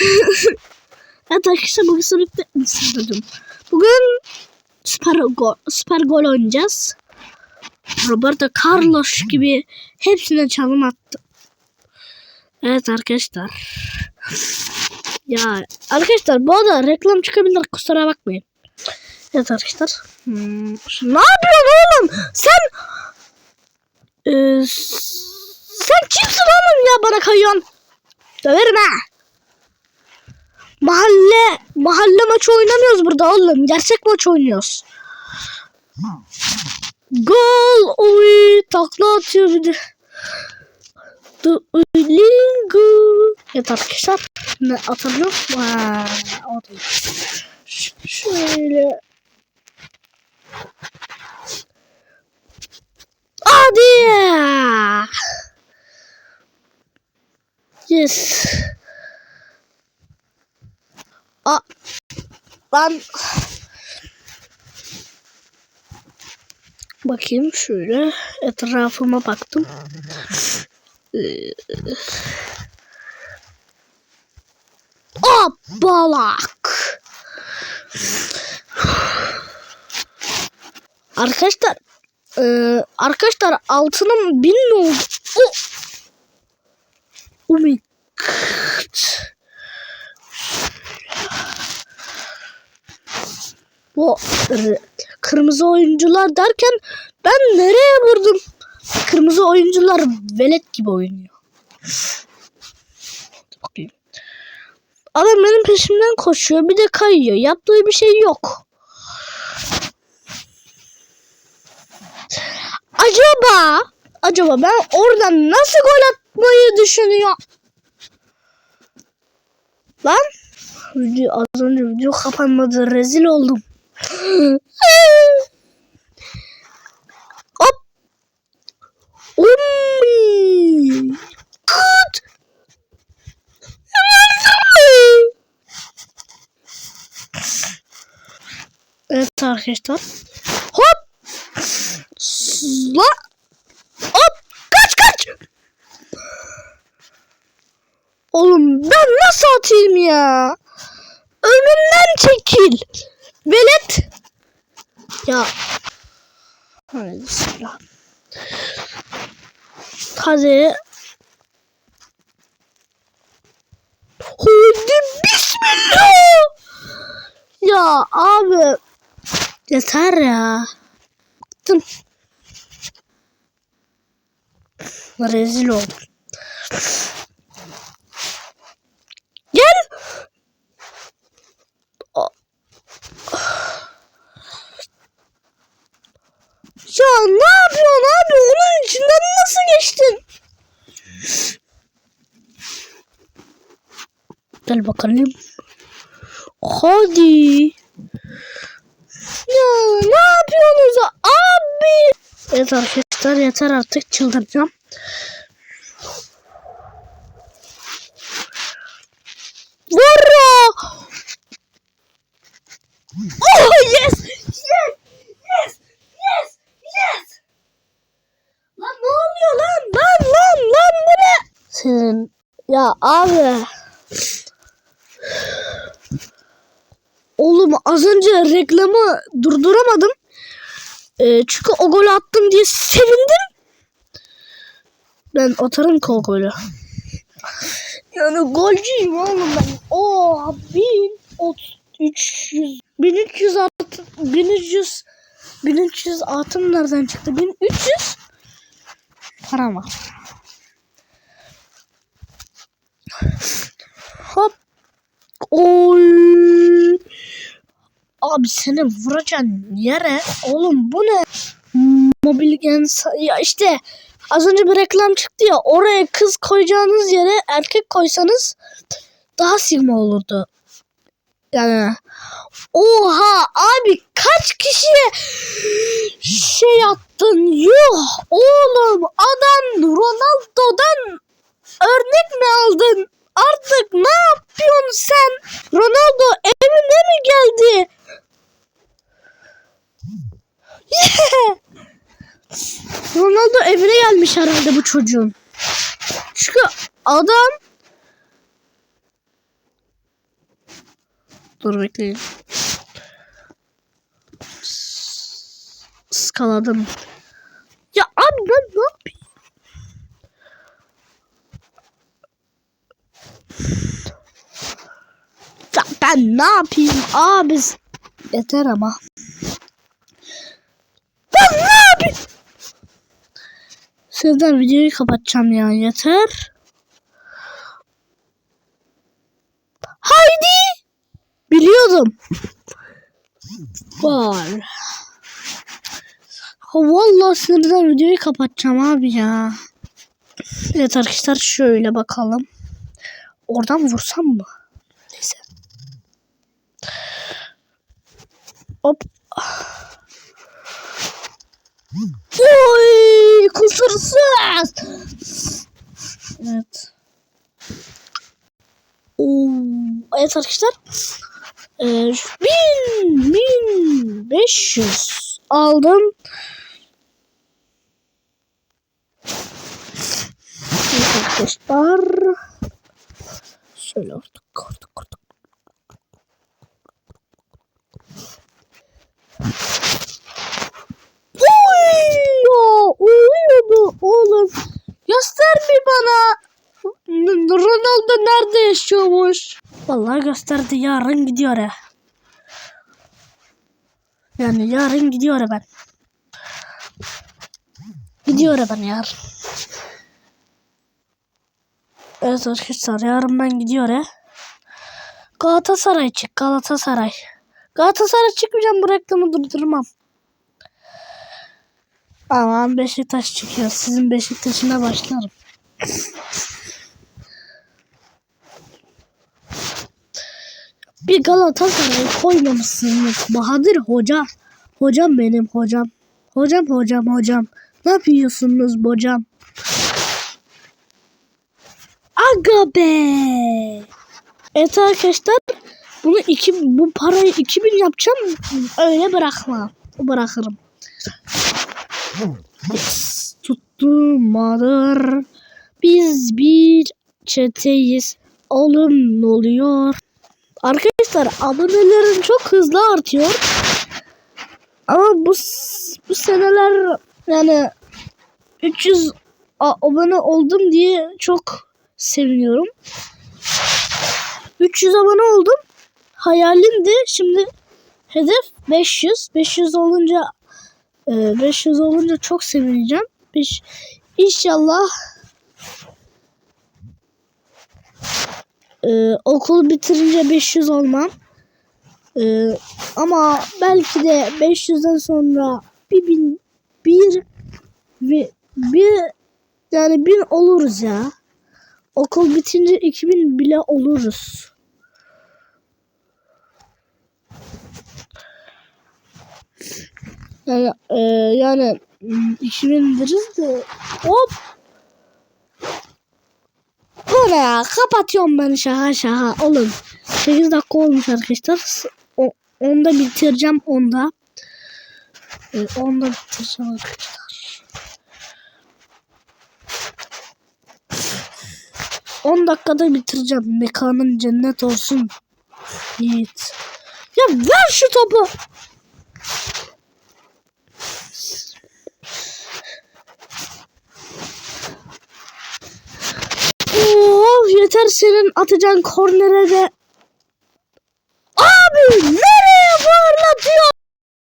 evet arkadaşlar bugün sınıfta sınıfım. Bugün süper gol, süper gol oynayacağız. Roberto Carlos gibi hepsine çalım attı. Evet arkadaşlar. Ya arkadaşlar bu arada reklam çıkabilir kusura bakmayın. Evet arkadaşlar. Hmm, ne yapıyorsun oğlum? Sen Ee, sen kimsin oğlum ya bana kayıyorsun? Döverim ha. Mahalle mahalle maçı oynamıyoruz burada oğlum. Gerçek maç oynuyoruz. Gol oy takla atıyor bir de. Duolingo. Evet arkadaşlar. Ne atabiliyor mu? Şöyle. Hadi. Yes. Ben bakayım şöyle etrafıma baktım. Ee, Hopbalak. Arkadaşlar ee, arkadaşlar altının bin ne oldu? Oh! Oh my god. Bu kırmızı oyuncular derken ben nereye vurdum? Kırmızı oyuncular velet gibi oynuyor. Bakayım. Adam benim peşimden koşuyor bir de kayıyor. Yaptığı bir şey yok. Acaba acaba ben oradan nasıl gol atmayı düşünüyor? Lan video, az önce video kapanmadı rezil oldum. Hop. Ummi. Kut. Evet arkadaşlar. Hop. La. Hop. Kaç kaç. Oğlum ben nasıl atayım ya? Önümden çekil. Ya. Hadi bismillah. Hadi. Hadi bismillah. Ya abi. Yeter ya. Bıktım. Rezil oldum. Gel. A- Ya ne yapıyorsun abi? Onun içinden nasıl geçtin? Gel bakalım. Hadi. Ya ne yapıyorsunuz abi? Evet arkadaşlar yeter artık çıldıracağım. Vurra! Oh yes! Yes! Yes! Yes! Yes! Lan ne oluyor lan? Lan lan lan bu ne? Senin ya abi. Oğlum az önce reklamı durduramadım. Ee, çünkü o golü attım diye sevindim. Ben atarım ki golü. Yani golcüyüm oğlum ben. Oo 1300 1300 at 1300 1300 atım nereden çıktı? 1300 para var. Hop. Oy. Abi seni vuracağım yere. Oğlum bu ne? Mobil gens ya işte az önce bir reklam çıktı ya oraya kız koyacağınız yere erkek koysanız daha sigma olurdu. Yani oha abi kaç kişiye şey attın yuh oğlum adam Ronaldo'dan örnek mi aldın artık ne yapıyorsun sen Ronaldo evine mi geldi Ronaldo evine gelmiş herhalde bu çocuğun. Çünkü adam Dur bekleyin. Skaladım. Ya abi ben ne yapayım? Ya ben ne yapayım abi? Yeter ama. Ben ne yapayım? Sizden videoyu kapatacağım ya yeter. Haydi. Biliyordum. Var. Vallahi sinirden videoyu kapatacağım abi ya. Evet arkadaşlar şöyle bakalım. Oradan vursam mı? Hop. Oy kusursuz. Evet. Oo, evet arkadaşlar. Ee, bin, bin, beş yüz aldım. Evet arkadaşlar. Şöyle artık kurduk kurduk. Uyuyordu oğlum. Göster bir bana. Ronaldo nerede yaşıyormuş? Vallahi gösterdi yarın gidiyor ya. Yani yarın gidiyor ya ben. Gidiyor ya ben yarın. Evet arkadaşlar yarın ben gidiyor ya. Galatasaray çık Galatasaray. Galatasaray çıkmayacağım bu reklamı durdurmam. Aman Beşiktaş çıkıyor. Sizin Beşiktaş'ına başlarım. Bir Galatasaray koymamışsınız. Bahadır Hoca. Hocam benim hocam. Hocam hocam hocam. Ne yapıyorsunuz hocam? Aga be. Evet arkadaşlar. Bunu iki, bu parayı 2000 yapacağım. Öyle bırakmam. Bırakırım. Yes, tuttumadır. Biz bir çeteyiz. Oğlum ne oluyor? Arkadaşlar abonelerim çok hızlı artıyor. Ama bu bu seneler yani 300 a- abone oldum diye çok seviniyorum. 300 abone oldum. Hayalimdi. Şimdi hedef 500. 500 olunca e, 500 olunca çok sevineceğim. Beş, inşallah e, okul bitirince 500 olmam. E, ama belki de 500'den sonra bir bir ve bir yani bin oluruz ya. Okul bitince 2000 bile oluruz. Yani, e, yani hmm, 2000 deriz de hop. Bu ne ya? Kapatıyorum ben şaka şaka. Oğlum 8 dakika olmuş arkadaşlar. O, onda bitireceğim onda. E, onda bitireceğim arkadaşlar. On dakikada bitireceğim. Mekanın cennet olsun. Yiğit. Ya ver şu topu. Oh yeter senin atacağın kornere de.